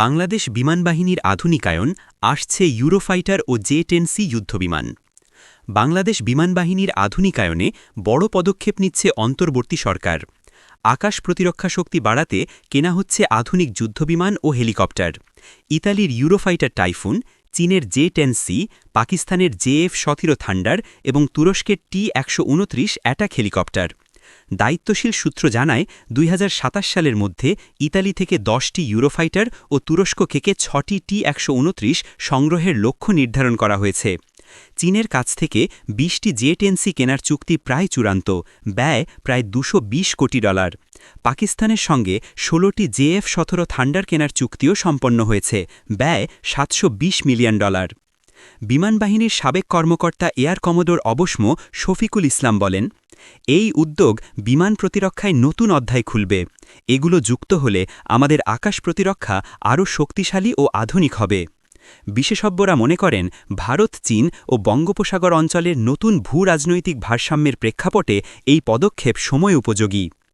বাংলাদেশ বিমানবাহিনীর আধুনিকায়ন, আসছে ইউরোফাইটার ও জে টেন সি যুদ্ধবিমান। বাংলাদেশ বিমানবাহিনীর আধুনিকায়নে বড় পদক্ষেপ নিচ্ছে অন্তর্বর্তী সরকার। আকাশ প্রতিরক্ষা শক্তি বাড়াতে কেনা হচ্ছে আধুনিক যুদ্ধবিমান ও হেলিকপ্টার। ইতালির ইউরোফাইটার টাইফুন, চীনের জে টেন সি, পাকিস্তানের জেএফ সতেরো থান্ডার এবং তুরস্কের টি একশো অ্যাটাক হেলিকপ্টার। দায়িত্বশীল সূত্র জানায়, দুই হাজার সাতাশ সালের মধ্যে ইতালি থেকে দশটি ইউরোফাইটার ও তুরস্ক থেকে ছটি টি একশো উনত্রিশ সংগ্রহের লক্ষ্য নির্ধারণ করা হয়েছে। চীনের কাছ থেকে বিশটি জে টেনসি কেনার চুক্তি প্রায় চূড়ান্ত, ব্যয় প্রায় দুশো কোটি ডলার। পাকিস্তানের সঙ্গে ষোলোটি জেএফ সতেরো থান্ডার কেনার চুক্তিও সম্পন্ন হয়েছে, ব্যয় সাতশো বিশ মিলিয়ন ডলার। বিমানবাহিনীর সাবেক কর্মকর্তা এয়ার কমোডোর অবশ্ম শফিকুল ইসলাম বলেন এই উদ্যোগ বিমান প্রতিরক্ষায় নতুন অধ্যায় খুলবে। এগুলো যুক্ত হলে আমাদের আকাশ প্রতিরক্ষা আরও শক্তিশালী ও আধুনিক হবে। বিশেষজ্ঞরা মনে করেন, ভারত, চীন ও বঙ্গোপসাগর অঞ্চলের নতুন ভূ রাজনৈতিক ভারসাম্যের প্রেক্ষাপটে এই পদক্ষেপ সময় উপযোগী।